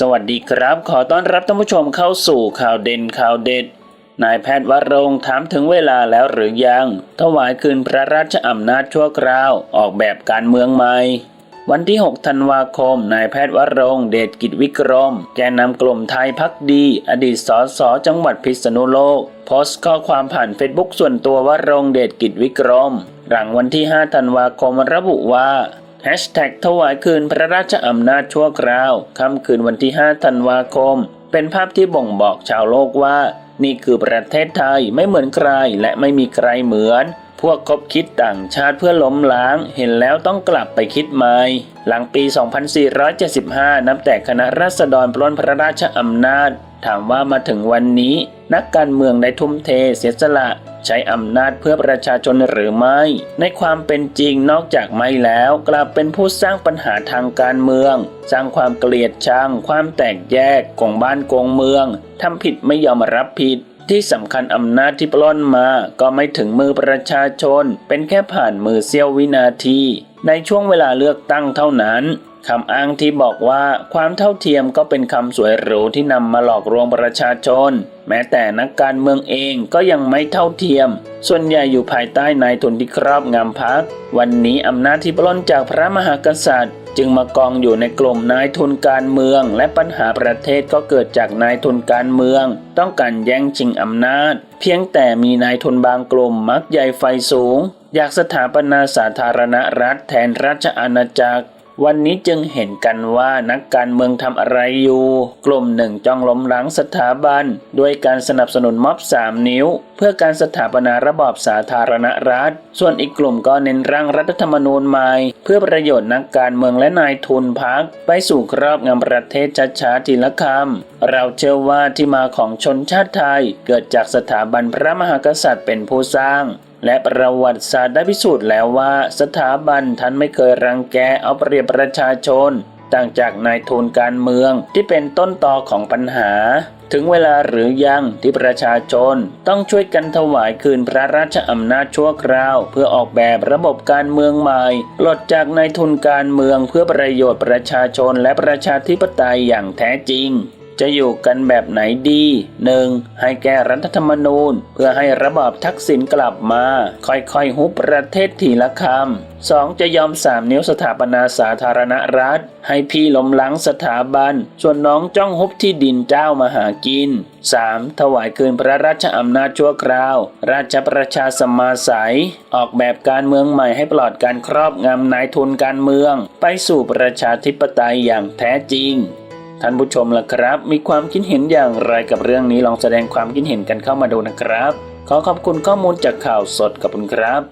สวัสดีครับ ขอต้อนรับท่านผู้ชมเข้าสู่ข่าวเด่นข่าวเด็ด นายแพทย์วรงถามถึงเวลาแล้วหรือยัง ถวายคืนพระราชอำนาจชั่วคราว ออกแบบการเมืองใหม่วันที่ 6 ธันวาคม นายแพทย์วรงเดชกิจวิกรม แกนนำกลุ่มไทยพักดี อดีตสสจังหวัดพิษณุโลก โพสต์ข้อความผ่านเฟซบุ๊กส่วนตัววรงเดชกิจวิกรม หลังวันที่ 5 ธันวาคมระบุว่า แฮชแท็กถวายคืนพระราชอำนาจชั่วคราวค่ำคืนวันที่ 5 ธันวาคม เป็นภาพที่บ่งบอกชาวโลกว่า นี่คือประเทศไทยไม่เหมือนใครและไม่มีใครเหมือน พวกคบคิดต่างชาติเพื่อล้มล้าง เห็นแล้วต้องกลับไปคิดใหม่ หลังปี 2475 นับแต่คณะราษฎรปล้นพระราชอำนาจ ถามว่ามาถึงวันนี้ นักการเมืองได้ทุ่มเทเสียสละ ใช้อำนาจเพื่อประชาชนหรือไม่ ในความเป็นจริงนอกจากไม่แล้ว กลับเป็นผู้สร้างปัญหาทางการเมือง สร้างความเกลียดชัง ความแตกแยกกองบ้านกองเมืองทำผิดไม่ยอมรับผิดที่สำคัญอำนาจที่ปล้นมาก็ไม่ถึงมือประชาชน เป็นแค่ผ่านมือเสี้ยววินาที ในช่วงเวลาเลือกตั้งเท่านั้น คำอ้างที่บอกว่าความเท่าเทียมก็เป็นคำสวยหรูที่นำมาหลอกลวงประชาชน แม้แต่นักการเมืองเองก็ยังไม่เท่าเทียม ส่วนใหญ่อยู่ภายใต้นายทุนที่ครอบงำพัก วันนี้อำนาจที่ปล้นจากพระมหากษัตริย์ จึงมากองอยู่ในกลุ่มนายทุนการเมือง และปัญหาประเทศก็เกิดจากนายทุนการเมือง ต้องการแย่งชิงอำนาจ เพียงแต่มีนายทุนบางกลุ่มมักใหญ่ไฟสูง อยากสถาปนาสาธารณรัฐแทนราชอาณาจักร วันนี้จึงเห็นกันว่านักการเมืองทำอะไรอยู่ กลุ่มหนึ่งจ้องล้มล้างสถาบัน ด้วยการสนับสนุนม็อบสามนิ้ว เพื่อการสถาปนาระบอบสาธารณรัฐ ส่วนอีกกลุ่มก็เน้นร่างรัฐธรรมนูญใหม่ เพื่อประโยชน์นักการเมืองและนายทุนพัก ไปสู่ครอบงำประเทศช้าๆทีละคำเราเชื่อว่าที่มาของชนชาติไทย เกิดจากสถาบันพระมหากษัตริย์เป็นผู้สร้าง และประวัติศาสตร์ได้พิสูจน์แล้วว่า สถาบันท่านไม่เคยรังแกเอาเปรียบประชาชน ต่างจากนายทุนการเมืองที่เป็นต้นตอของปัญหา ถึงเวลาหรือยังที่ประชาชน ต้องช่วยกันถวายคืนพระราชอำนาจชั่วคราว เพื่อออกแบบระบบการเมืองใหม่ปลดจากนายทุนการเมืองเพื่อประโยชน์ประชาชนและประชาธิปไตยอย่างแท้จริง จะอยู่กันแบบไหนดี 1. ให้แก้รัฐธรรมนูญ เพื่อให้ระบอบทักษิณกลับมา ค่อยๆหุบประเทศทีละคำ 2. จะยอมสามนิ้วสถาปนาสาธารณรัฐ ให้พี่ล้มล้างสถาบัน ส่วนน้องจ้องหุบที่ดินเจ้ามาหากิน 3. ถวายคืนพระราชอำนาจชั่วคราว ราชประชาสมาสัยออกแบบการเมืองใหม่ให้ปลอดการครอบงำนายทุนการเมือง ไปสู่ประชาธิปไตยอย่างแท้จริง ท่านผู้ชมล่ะครับ มีความคิดเห็นอย่างไรกับเรื่องนี้ลองแสดงความคิดเห็นกันเข้ามาดูนะครับ ขอขอบคุณข้อมูลจากข่าวสดกับคุณครับ